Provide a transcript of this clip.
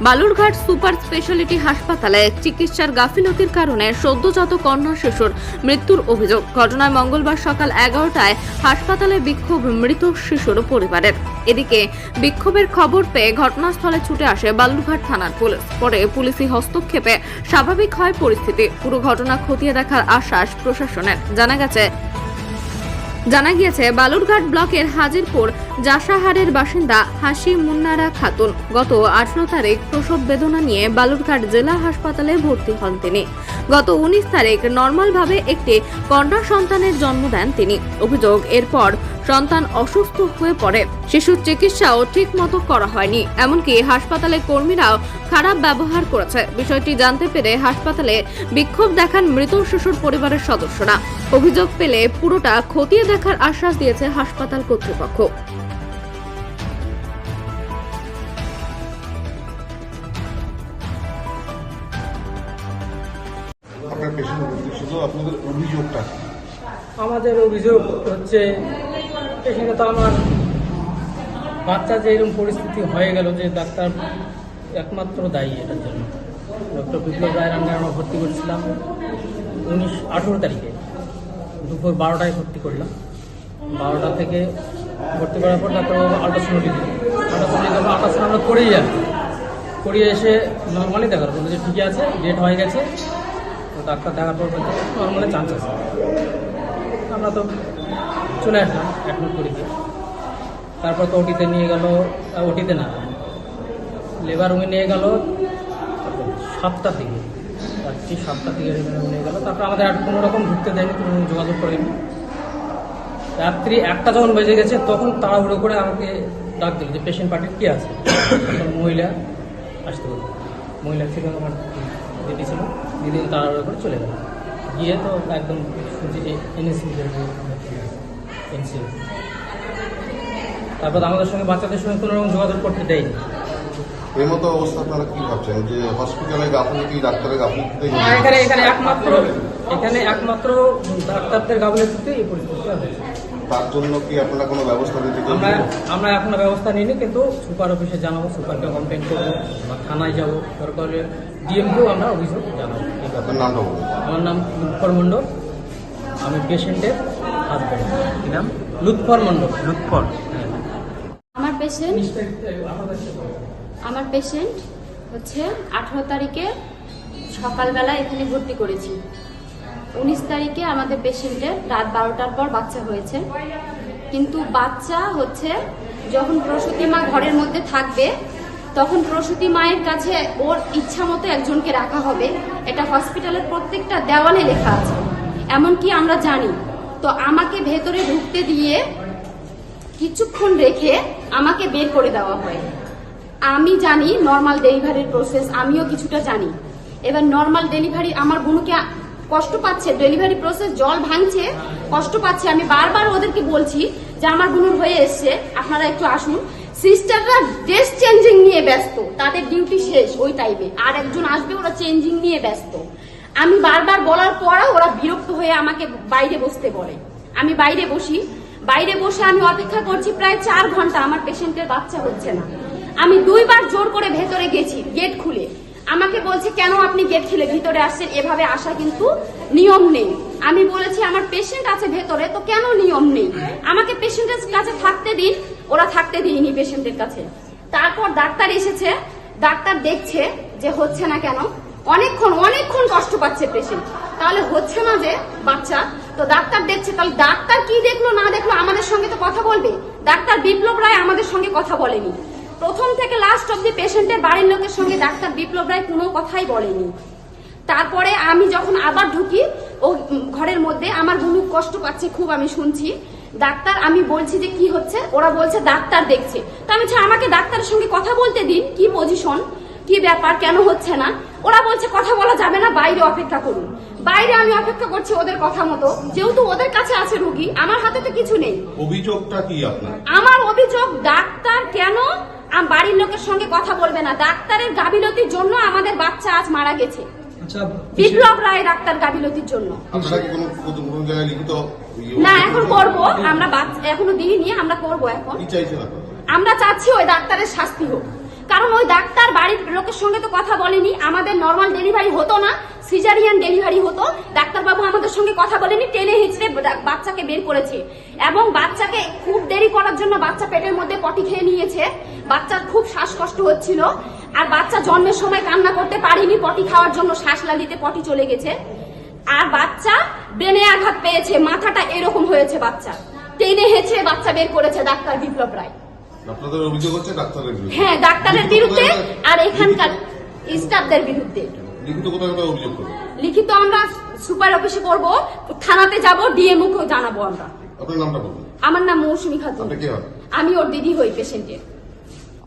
Balurghat super speciality হাসপাতালে চিকিৎসার গাফিলতির কারণে সদ্যজাত কন্যা শিশুর মৃত্যুর অভিযোগ। ঘটনায় মঙ্গলবার সকাল এগারোটায় হাসপাতালে বিক্ষোভ মৃত শিশুর পরিবারের। এদিকে বিক্ষোভের খবর পেয়ে ঘটনাস্থলে ছুটে আসে বালুরঘাট থানার পুলিশ। পরে পুলিশি হস্তক্ষেপে স্বাভাবিক হয় পরিস্থিতি। পুরো ঘটনা খতিয়ে দেখার আশ্বাস প্রশাসনের। জানা গেছে জানা গিয়েছে, বালুরঘাট ব্লকের হাজিরপুর জাসাহারের বাসিন্দা হাসি মুন্নারা খাতুন। গত আঠারো তারিখ প্রসব বেদনা নিয়ে বালুরঘাট জেলা হাসপাতালে ভর্তি হন তিনি। গত উনিশ তারিখ নর্মালভাবে একটি কন্যা সন্তানের জন্ম দেন তিনি। অভিযোগ, এরপর সন্তান অসুস্থ হয়ে পড়ে। শিশুর চিকিৎসাও ঠিক মতো করা হয়নি। এমনকি হাসপাতালে কর্মীরাও খারাপ ব্যবহার করেছে। বিষয়টি জানতে পেরে হাসপাতালে বিক্ষোভ দেখান মৃত শিশুর পরিবারের সদস্যরা। অভিযোগ পেলে পুরোটা খতিয়ে দেখার আশ্বাস দিয়েছে হাসপাতাল কর্তৃপক্ষ। আপনার পেশেন্ট শুধু আপনাদের অভিযোগটা আমাদের অভিযোগ হচ্ছে এখানে তো আমার বাচ্চা যে এরকম পরিস্থিতি হয়ে গেল যে ডাক্তার একমাত্র দায়ী এটার জন্য। ডক্টর বিপ্লব রায়ের আন্ডারে আমরা ভর্তি করেছিলাম উনিশ আঠেরো তারিখে। দুপুর বারোটায় ভর্তি করলাম। বারোটা থেকে ভর্তি করার পর ডাক্তারবাবু আল্ট্রাসাউন্ড দিল আল্ট্রাসাউন্ড দিলে আল্ট্রাসাউন্ড আমরা করেই যাই করিয়ে এসে নর্মালি দেখার বলল যে ঠিকই আছে ডেট হয়ে গেছে। তো ডাক্তার দেখার পর নর্মালি চান্স আছে আমরা তো চলে আসলাম অ্যাডমিট করে দিয়ে তারপর তো ওটিতে নিয়ে গেল ওটিতে না লেবার রুমে নিয়ে গেল, সাতটা থেকে। রাত্রি সাতটা থেকে নিয়ে গেল। তারপর আমাদের আর কোনো রকম ঢুকতে দেয়নি, কোনো যোগাযোগ করেনি। রাত্রি একটা যখন বেজে গেছে, তখন তাড়াহুড়ো করে আমাকে ডাক দিল যে, পেশেন্ট পার্টির কে আছে? মহিলা আসতে বলল। মহিলা ছিল আমার দিদি ছিল, দিদি তাড়াহুড়ো করে চলে গেল। গিয়ে তো একদম এনএসি এনসি তারপর আমাদের সঙ্গে বাচ্চাদের সঙ্গে কোনো রকম যোগাযোগ করতে দেয়নি। এই মতো অবস্থা আপনারা কি ভাবছেন যে হসপিটালে গাফিলতি ডাক্তারের গাফিলতিতে এখানে এখানে একমাত্র এখানে একমাত্র ডাক্তারদের গাফিলতিতে এই পরিস্থিতি তার জন্য কি আপনারা কোনো ব্যবস্থা নিতে আমরা আমরা এখনও ব্যবস্থা নিইনি কিন্তু সুপার অফিসে জানাব সুপারকে কমপ্লেন করব বা থানায় যাব দরকার ডিএমকেও আমরা অভিযোগ জানাব। আপনার নামটা বলুন। আমার নাম লুৎফর মণ্ডল। আমি পেশেন্টের হাজব্যান্ড কি নাম? লুৎফর মণ্ডল। লুৎফর। আমার পেশেন্ট আমার পেশেন্ট হচ্ছে আঠারো তারিখে সকালবেলা এখানে ভর্তি করেছি। উনিশ তারিখে আমাদের পেশেন্টের রাত বারোটার পর বাচ্চা হয়েছে। কিন্তু বাচ্চা হচ্ছে যখন প্রসূতি মা ঘরের মধ্যে থাকবে, তখন প্রসূতি মায়ের কাছে ওর ইচ্ছা মতো একজনকে রাখা হবে। এটা হসপিটালের প্রত্যেকটা দেওয়ালে লেখা আছে। এমনকি আমরা জানি। তো আমাকে ভেতরে ঢুকতে দিয়ে কিছুক্ষণ রেখে আমাকে বের করে দেওয়া হয়। আমি জানি নর্মাল ডেলিভারির প্রসেস আমিও কিছুটা জানি। এবার নর্মাল ডেলিভারি আমার বোনকে কষ্ট পাচ্ছে ডেলিভারি প্রসেস জল ভাঙছে, কষ্ট পাচ্ছে। আমি বারবার ওদেরকে বলছি যে আমার বোনের হয়ে এসছে, আপনারা একটু আসুন। সিস্টাররা ড্রেস চেঞ্জিং নিয়ে ব্যস্ত, তাদের ডিউটি শেষ ওই টাইমে আর একজন আসবে, ওরা চেঞ্জিং নিয়ে ব্যস্ত। আমি বারবার বলার পরও ওরা বিরক্ত হয়ে আমাকে বাইরে বসতে বলে। আমি বাইরে বসি, বাইরে বসে আমি অপেক্ষা করছি প্রায় চার ঘণ্টা, আমার পেশেন্টের বাচ্চা হচ্ছে না। আমি দুইবার জোর করে ভেতরে গেছি, গেট খুলে। আমাকে বলছে, কেন আপনি গেট খুলে ভিতরে আসছেন? এভাবে আসা কিন্তু নিয়ম নেই। আমি বলেছি, আমার পেশেন্ট আছে ভেতরে, তো কেন নিয়ম নেই? আমাকে পেশেন্টের কাছে থাকতে দিন, ওরা থাকতে দিইনি পেশেন্টের কাছে। তারপর ডাক্তার এসেছে, ডাক্তার দেখছে যে হচ্ছে না কেন। অনেকক্ষণ অনেকক্ষণ কষ্ট পাচ্ছে পেশেন্ট তাহলে হচ্ছে না যে বাচ্চা। তো ডাক্তার দেখছে, তাহলে ডাক্তার কি দেখল, না দেখল আমাদের সঙ্গে তো কথা বলবে? ডাক্তার বিপ্লব রায় আমাদের সঙ্গে কথা বলেনি। প্রথম থেকে লাস্ট অব্দি পেশেন্টের বাড়ির লোকের সঙ্গে ডাক্তার বিপ্লব রায় কোনো কথাই বলেনি। তারপরে আমি যখন আবার ঢুকি ও ঘরের মধ্যে আমার বুনু কষ্ট পাচ্ছে খুব আমি শুনছি। ডাক্তার আমি বলছি যে কি হচ্ছে? ওরা বলছে ডাক্তার দেখছে। তো আমি আমাকে ডাক্তারের সঙ্গে কথা বলতে দিন কি পজিশন কি ব্যাপার? কেন হচ্ছে না? ওরা বলছে কথা বলা যাবে না বাইরে অপেক্ষা করুন। বাইরে আমি অপেক্ষা করছি ওদের কথা মতো। যেহেতু ওদের কাছে আছে রুগী আমার হাতে তো কিছু নেই। অভিযোগটা কি আপনার? আমার অভিযোগ ডাক্তার কেন বাড়ির লোকের সঙ্গে কথা বলবে না। ডাক্তারের গাবিলতির জন্য আমাদের বাচ্চা আজ মারা গেছে। আচ্ছা বিপ্লব রায় ডাক্তার গাবিলতির জন্য। আপনারা কি কোনো কোনো- কোনো জায়গায় লিখিত ইয়ে না এখন করব। আমরা এখনও দিইনি আমরা করব এখন। আমরা চাচ্ছি ওই ডাক্তারের শাস্তি হোক। কারণ ওই ডাক্তার বাড়ির লোকের সঙ্গে তো কথা বলেনি। আমাদের নর্মাল ডেলিভারি হতো না। সিজারিয়ান ডেলিভারি হতো। ডাক্তারবাবু আমাদের সঙ্গে কথা বলেনি। টেনে হিচড়ে বাচ্চাকে বের করেছে। এবং বাচ্চাকে খুব দেরি করার জন্য বাচ্চা পেটের মধ্যে পটি খেয়ে নিয়েছে। বাচ্চার খুব শ্বাসকষ্ট হচ্ছিল আর বাচ্চা জন্মের সময় কান্না করতে পারিনি পটি খাওয়ার জন্য শ্বাস লাগিতে পটি চলে গেছে। আর বাচ্চা ব্রেনে আঘাত পেয়েছে মাথাটা এরকম হয়েছে বাচ্চা। টেনে হেঁচড়ে বাচ্চা বের করেছে ডাক্তার বিপ্লব রায়। হ্যাঁ ডাক্তারের বিরুদ্ধে আর এখানকার স্টাফদের বিরুদ্ধে। লিখিত আমরা সুপার অফিসে করব থানাতে যাব ডিএমও কেও জানাব আমরা। আমার নাম মৌসুমী খাতুন। আমি ওর দিদি হই পেশেন্টের।